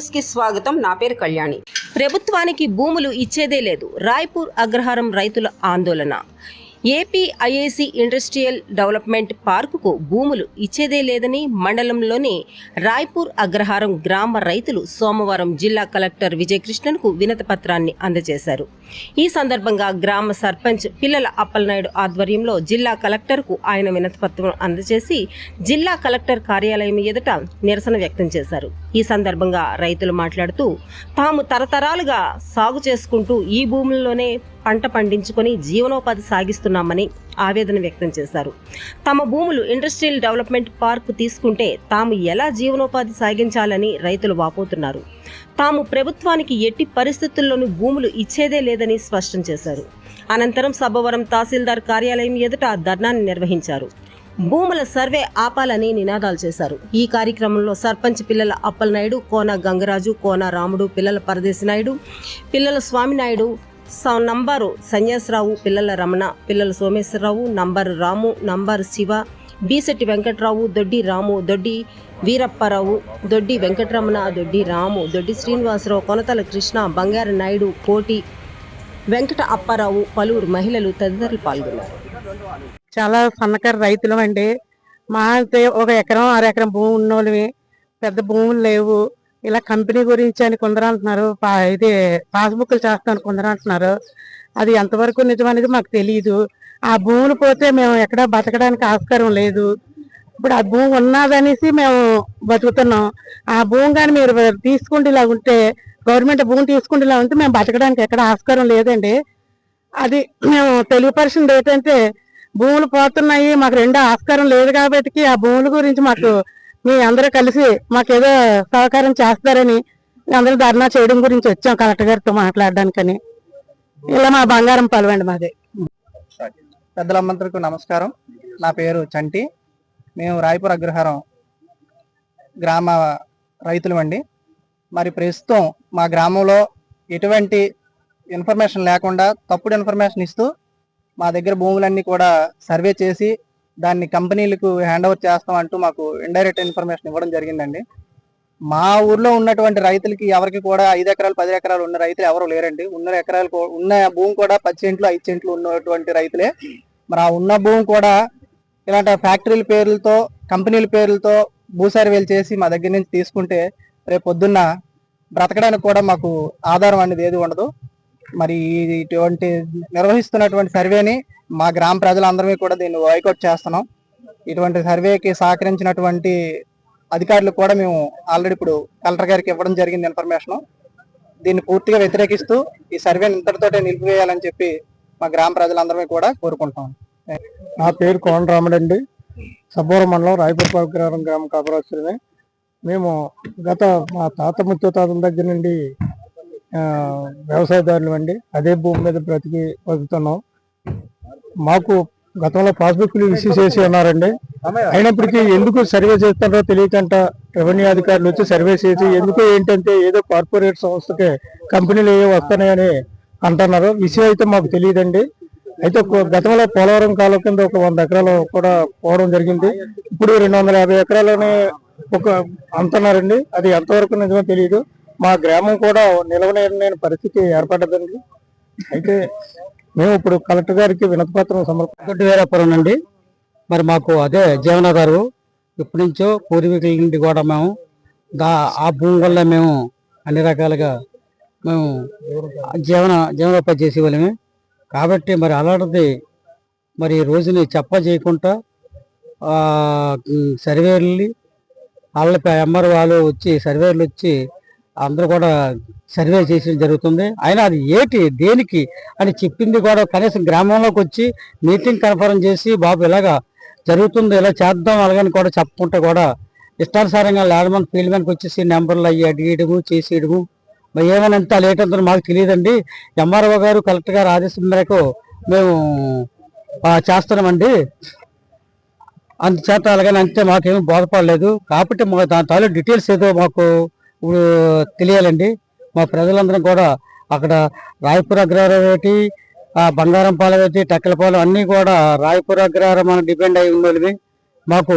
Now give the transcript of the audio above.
న్యూస్కి స్వాగతం. నా పేరు కళ్యాణి. ప్రభుత్వానికి భూములు ఇచ్చేదే లేదు. రాయ్పూర్ అగ్రహారం రైతుల ఆందోళన. ఏపీ ఐఏసీ ఇండస్ట్రియల్ డెవలప్మెంట్ పార్కుకు భూములు ఇచ్చేదే లేదని మండలంలోని రాయ్పూర్ అగ్రహారం గ్రామ రైతులు సోమవారం జిల్లా కలెక్టర్ విజయకృష్ణన్కు వినతపత్రాన్ని అందజేశారు. ఈ సందర్భంగా గ్రామ సర్పంచ్ పిల్లల అప్పలనాయుడు ఆధ్వర్యంలో జిల్లా కలెక్టర్కు ఆయన వినతపత్రం అందజేసి జిల్లా కలెక్టర్ కార్యాలయం ఎదుట నిరసన వ్యక్తం చేశారు. ఈ సందర్భంగా రైతులు మాట్లాడుతూ తాము తరతరాలుగా సాగు చేసుకుంటూ ఈ భూముల్లోనే పంట పండించుకొని జీవనోపాధి సాగిస్తున్నామని ఆవేదన వ్యక్తం చేశారు. తమ భూములు ఇండస్ట్రియల్ డెవలప్మెంట్ పార్క్ తీసుకుంటే తాము ఎలా జీవనోపాధి సాగించాలని రైతులు వాపోతున్నారు. తాము ప్రభుత్వానికి ఎట్టి పరిస్థితుల్లోనూ భూములు ఇచ్చేదే లేదని స్పష్టం చేశారు. అనంతరం సబ్బవరం తహసీల్దార్ కార్యాలయం ఎదుట ధర్నాన్ని నిర్వహించారు. భూముల సర్వే ఆపాలని నినాదాలు చేశారు. ఈ కార్యక్రమంలో సర్పంచ్ పిల్లల అప్పలనాయుడు కోన గంగరాజు కోన రాముడు పిల్లల పరదేశి నాయుడు పిల్లల స్వామినాయుడు స- నంబరు సన్యాసరావు పిల్లల రమణ పిల్లల సోమేశ్వరరావు నంబరు రాము నంబరు శివ బీసెట్టి వెంకట్రావు దొడ్డి రాము దొడ్డి వీరప్పారావు దొడ్డి వెంకటరమణ దొడ్డి రాము దొడ్డి శ్రీనివాసరావు కొనతల కృష్ణ బంగారు నాయుడు కోటి వెంకట అప్పారావు పలువురు మహిళలు తదితరులు పాల్గొన్నారు. చాలా సన్నకారు రైతులం అండి మా అయితే ఒక ఎకరం ఆరు ఎకరం భూమి ఉన్నోళ్ళవి పెద్ద భూములు లేవు. ఇలా కంపెనీ గురించి అని కొందరు అంటున్నారు. పా- ఇది పాస్బుక్లు చేస్తాను కొందరు అంటున్నారు. అది ఎంతవరకు నిజం అనేది మాకు తెలియదు ఆ భూములు పోతే మేము ఎక్కడ బతకడానికి ఆస్కారం లేదు. ఇప్పుడు ఆ భూమి ఉన్నదనేసి మేము బతుకుతున్నాం. ఆ భూమి కానీ మీరు తీసుకుంటేలా ఉంటే గవర్నమెంట్ భూమి తీసుకుంటేలా ఉంటే మేము బతకడానికి ఎక్కడ ఆస్కారం లేదండి. అది మేము తెలియపరిచింది ఏంటంటే భూములు పోతున్నాయి మాకు రెండో ఆస్కారం లేదు కాబట్టి ఆ భూముల గురించి మాకు మీ అందరూ కలిసి మాకు ఏదో సహకారం చేస్తారని అందరూ ధర్నా చేయడం గురించి వచ్చాం కలెక్టర్ గారితో మాట్లాడడానికని. ఇలా మా బంగారం పలవండి మాది. పెద్దలందరికీ నమస్కారం. నా పేరు చంటి. మేము రాయపూర్ అగ్రహారం గ్రామ రైతులమండి. మరి ప్రస్తుతం మా గ్రామంలో ఎటువంటి ఇన్ఫర్మేషన్ లేకుండా తప్పుడు ఇన్ఫర్మేషన్ ఇస్తూ మా దగ్గర భూములన్నీ కూడా సర్వే చేసి దాన్ని కంపెనీలకు హ్యాండ్ ఓవర్ చేస్తాం అంటూ మాకు ఇండైరెక్ట్ ఇన్ఫర్మేషన్ ఇవ్వడం జరిగిందండి. మా ఊర్లో ఉన్నటువంటి రైతులకి ఎవరికి కూడా ఐదు ఎకరాలు పది ఎకరాలు ఉన్న రైతులు ఎవరు లేరండి. ఉన్న ఎకరాలు ఉన్న భూమి కూడా పది సెంట్లు ఐదు సెంట్లు ఉన్నటువంటి రైతులే. మరి ఆ ఉన్న భూమి కూడా ఇలాంటి ఫ్యాక్టరీల పేర్లతో కంపెనీల పేర్లతో భూసర్వేలు చేసి మా దగ్గర నుంచి తీసుకుంటే రేపు పొద్దున్న బ్రతకడానికి కూడా మాకు ఆధారం అనేది ఏది ఉండదు. మరి ఇటువంటి నిర్వహిస్తున్నటువంటి సర్వేని మా గ్రామ ప్రజలందరమీ కూడా దీన్ని వైకౌట్ చేస్తున్నాం. ఇటువంటి సర్వేకి సహకరించినటువంటి అధికారులు కూడా మేము ఆల్రెడీ ఇప్పుడు కలెక్టర్ గారికి ఇవ్వడం జరిగింది ఇన్ఫర్మేషన్ దీన్ని పూర్తిగా వ్యతిరేకిస్తూ ఈ సర్వేని ఇంతటితోటే నిలిపివేయాలని చెప్పి మా గ్రామ ప్రజలందరమీ కూడా కోరుకుంటాం నా పేరు కోన రాముడండి సబ్బోరం మండలం రాయపూర్ గ్రామం గ్రామ మేము గత మా తాత ముత్తాతల దగ్గర నుండి వ్యవసాయదారులు అండి. అదే భూమి మీద బ్రతికి బతుకుతున్నాం. మాకు గతంలో పాస్బుక్లు ఇష్యూ చేసి ఉన్నారండి. అయినప్పటికీ ఎందుకు సర్వే చేస్తారో తెలియకంట. రెవెన్యూ అధికారులు వచ్చి సర్వే చేసి ఎందుకు ఏంటంటే ఏదో కార్పొరేట్ సంస్థకి కంపెనీలు ఏవో వస్తున్నాయని అంటున్నారు. విషయం అయితే మాకు తెలియదండి. అయితే గతంలో పోలవరం కాలం కింద ఒక వంద ఎకరాలు కూడా పోవడం జరిగింది. ఇప్పుడు రెండు వందల యాభై ఎకరాలని ఒక అంటున్నారండి. అది ఎంతవరకు నిజమో తెలియదు. మా గ్రామం కూడా నిలవలేని పరిస్థితి ఏర్పడ్డదండి. అయితే మేము ఇప్పుడు కలెక్టర్ గారికి వినతిపత్రం సమర్పించి వీరాపురం అండి మరి మాకు అదే జీవనాధారు ఇప్పటి నుంచో పూర్వీకుల నుండి కూడా మేము దా ఆ భూమి వల్ల మేము అన్ని రకాలుగా మేము జీవన జీవనోపాధి చేసేవాళ్ళమే. కాబట్టి మరి అలాంటిది మరి రోజుని చెప్ప చేయకుండా సర్వేర్లు వాళ్ళ ఎంఆర్ వాళ్ళు వచ్చి సర్వేర్లు వచ్చి అందరూ కూడా సర్వే చేసడం జరుగుతుంది. అయినా అది ఏటి దేనికి అని చెప్పింది కూడా కనీసం గ్రామంలోకి వచ్చి మీటింగ్ కన్ఫర్మ్ చేసి బాబు ఇలాగా జరుగుతుంది ఇలా చేద్దాం అలాగని కూడా చెప్పుకుంటే కూడా ఇష్టానుసారంగా ల్యాండ్ ఫీల్డ్ మ్యాన్కి వచ్చేసి నెంబర్లు అవి అడిగేయడము చేసేయడము. మరి ఏమైనా ఎంత లేట్ అంతా మాకు తెలియదండి. ఎంఆర్ఓ గారు కలెక్టర్ గారు ఆదేశం మేరకు మేము ఆ, చేస్తున్నామండి. అందుచేత అలాగని అంతే మాకేమీ బాధపడలేదు. కాబట్టి మా దాని తాలూ డీటెయిల్స్ ఏదో మాకు ఇప్పుడు తెలియాలండి మా ప్రజలందరం కూడా అక్కడ రాయపూర్ అగ్రహారం ఒకటి బంగారం పాలెం టెక్కలపాలెం అన్నీ కూడా రాయపూర్ అగ్రహారం మనం డిపెండ్ అయి ఉన్నవి మాకు